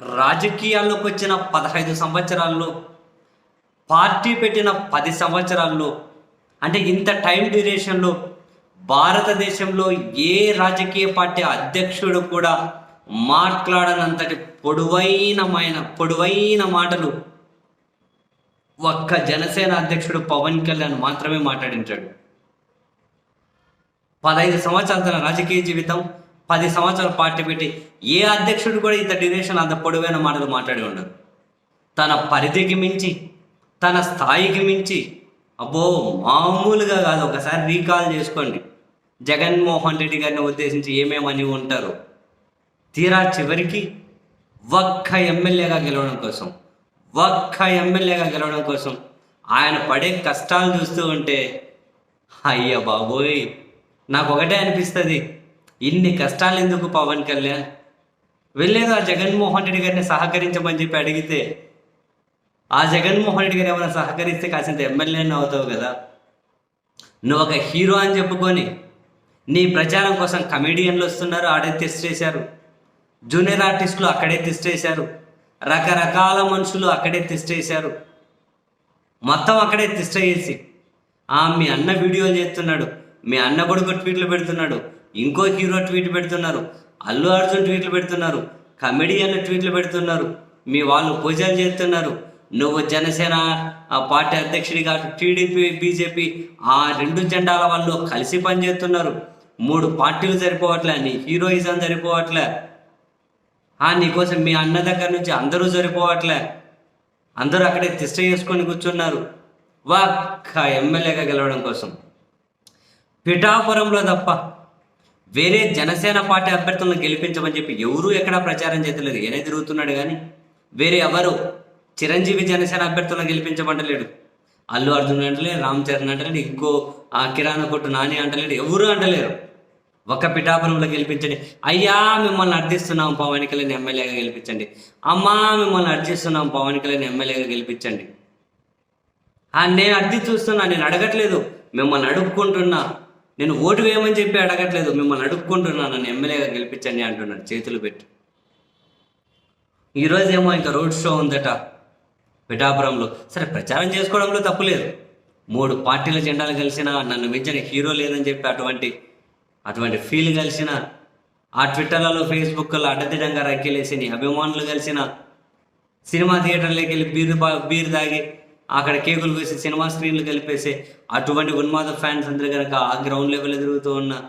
రాజకీయాల్లోకి వచ్చిన పదహైదు సంవత్సరాల్లో పార్టీ పెట్టిన పది సంవత్సరాల్లో అంటే ఇంత టైం డ్యూరేషన్లో భారతదేశంలో ఏ రాజకీయ పార్టీ అధ్యక్షుడు కూడా మాట్లాడనంతటి పొడవైనమైన పొడవైన మాటలు ఒక్క జనసేన అధ్యక్షుడు పవన్ కళ్యాణ్ మాత్రమే మాట్లాడించాడు. పదహైదు సంవత్సరాల రాజకీయ జీవితం పది సంవత్సరాలు పార్టీ పెట్టి ఏ అధ్యక్షుడు కూడా ఇంత డ్యూరేషన్ అంత పొడవైన మాటలు మాట్లాడి ఉండరు తన పరిధికి మించి తన స్థాయికి మించి అబ్బో మామూలుగా కాదు. ఒకసారి రీకాల్ చేసుకోండి. జగన్మోహన్ రెడ్డి గారిని ఉద్దేశించి ఏమేమని ఉంటారు. తీరా చివరికి ఒక్క ఎమ్మెల్యేగా గెలవడం కోసం ఒక్క ఎమ్మెల్యేగా గెలవడం కోసం ఆయన పడే కష్టాలు చూస్తూ ఉంటే అయ్య బాబోయ్ నాకు ఒకటే అనిపిస్తుంది. ఇన్ని కష్టాలు ఎందుకు పవన్ కళ్యాణ్? వెళ్ళేది ఆ జగన్మోహన్ రెడ్డి గారిని సహకరించమని చెప్పి అడిగితే ఆ జగన్మోహన్ రెడ్డి గారు ఏమైనా సహకరిస్తే కాసింత ఎమ్మెల్యేని అవుతావు కదా? నువ్వు ఒక హీరో అని చెప్పుకొని నీ ప్రచారం కోసం కమెడియన్లు వస్తున్నారు ఆడే టెస్ట్ చేశారు. జూనియర్ ఆర్టిస్టులు అక్కడే టెస్ట్ చేశారు. రకరకాల మనుషులు అక్కడే టెస్ట్ చేశారు. మొత్తం అక్కడే టెస్ట్ చేసి ఆ మీ అన్న వీడియోలు చేస్తున్నాడు మీ అన్న కొడుకు ట్వీట్లు పెడుతున్నాడు ఇంకో హీరో ట్వీట్లు పెడుతున్నారు అల్లు అర్జున్ ట్వీట్లు పెడుతున్నారు కమెడియన్లు ట్వీట్లు పెడుతున్నారు మీ వాళ్ళు పూజలు చేస్తున్నారు. నువ్వు జనసేన ఆ పార్టీ అధ్యక్షుడిగా టీడీపీ బీజేపీ ఆ రెండు జెండాల వాళ్ళు కలిసి పనిచేస్తున్నారు. మూడు పార్టీలు సరిపోవట్లే నీ హీరోయిజం సరిపోవట్లే. ఆ నీకోసం మీ అన్న దగ్గర నుంచి అందరూ సరిపోవట్లే. అందరూ అక్కడే తిష్ట చేసుకొని కూర్చున్నారు. వా ఎమ్మెల్యేగా గెలవడం కోసం. పిఠాపురంలో తప్ప వేరే జనసేన పార్టీ అభ్యర్థులను గెలిపించమని చెప్పి ఎవరూ ఎక్కడా ప్రచారం చేయలేదు ఏనే తిరుగుతున్నాడు కానీ వేరే ఎవరు చిరంజీవి జనసేన అభ్యర్థులను గెలిపించమంటలేడు. అల్లు అర్జున్ అంటలేడు రామ్ చరణ్ అంటలేడు ఇంకో ఆ కిరాణా కొట్టు నాని అంటలేడు ఎవరు అంటలేరు. ఒక్క పిఠాపురంలో గెలిపించండి. అయ్యా మిమ్మల్ని అర్థిస్తున్నాం పవన్ కళ్యాణ్ ఎమ్మెల్యేగా గెలిపించండి. అమ్మా మిమ్మల్ని అర్థిస్తున్నాం పవన్ కళ్యాణ్ ఎమ్మెల్యేగా గెలిపించండి. నేను అర్థి చూస్తున్నా నేను అడగట్లేదు. మిమ్మల్ని అడుక్కుంటున్నా. నేను ఓటు వేయమని చెప్పి అడగట్లేదు మిమ్మల్ని అడుక్కుంటున్నా నన్ను ఎమ్మెల్యేగా గెలిపించండి అంటున్నాడు చేతులు పెట్టి. ఈరోజు ఏమో ఇంకా రోడ్ షో ఉందట పిఠాపురంలో. సరే ప్రచారం చేసుకోవడంలో తప్పులేదు మూడు పార్టీల జెండాలు కలిసిన నన్ను మించిన హీరో లేదని చెప్పి అటువంటి అటువంటి ఫీల్ కలిసిన ఆ ట్విట్టర్లలో ఫేస్బుక్లో అడ్డదిడంగా రక్కిలేసి నీ అభిమానులు కలిసిన సినిమా థియేటర్లోకి వెళ్ళి బీరు బీరు తాగి అక్కడ కేకులు వేసి సినిమా స్క్రీన్లు కలిపేసి అటువంటి ఉన్మాద ఫ్యాన్స్ అందరూ కనుక ఆ గ్రౌండ్ లెవెల్ తిరుగుతూ ఉన్న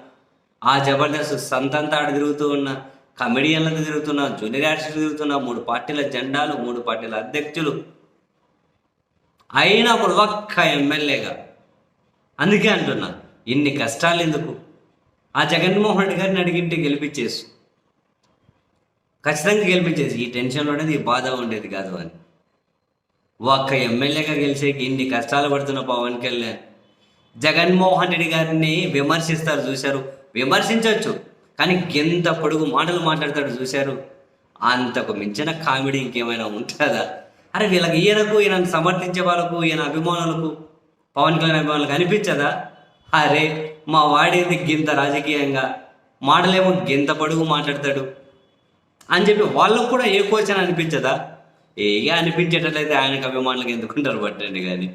ఆ జబర్దస్త్ సంతంత ఆడ తిరుగుతూ ఉన్న కమెడియన్లతో తిరుగుతున్న జూనియర్ ఆర్టిస్టులు తిరుగుతున్న మూడు పార్టీల జెండాలు మూడు పార్టీల అధ్యక్షులు. అయినప్పుడు ఒక్క ఎమ్మెల్యేగా. అందుకే అంటున్నా ఇన్ని కష్టాలు ఎందుకు? ఆ జగన్మోహన్ రెడ్డి గారిని అడిగింటే గెలిపించేసు ఖచ్చితంగా గెలిపించేసి ఈ టెన్షన్లో ఉండేది ఈ బాధ ఉండేది కాదు అని. ఒక్క ఎమ్మెల్యేగా గెలిచేకి ఇన్ని కష్టాలు పడుతున్న పవన్ కళ్యాణ్. జగన్మోహన్ రెడ్డి గారిని విమర్శిస్తారు చూశారు. విమర్శించవచ్చు కానీ ఎంత పొడుగు మాటలు మాట్లాడతాడు చూశారు. అంతకు మించిన కామెడీ ఇంకేమైనా ఉంటుందా? అరే వీళ్ళకి ఈయనకు ఈయనను సమర్థించే వాళ్ళకు ఈయన అభిమానులకు పవన్ కళ్యాణ్ అభిమానులకు అనిపించదా? అరే మా వాడేది గింత రాజకీయంగా. మాటలేమో గింత పొడుగు మాట్లాడతాడు. అని చెప్పి వాళ్ళకు కూడా ఏ క్వశ్చన్ అనిపించదా? ఏ అనిపించేటట్లయితే ఆయనకు అభిమానులకు ఎందుకుంటారు పట్టండి కానీ.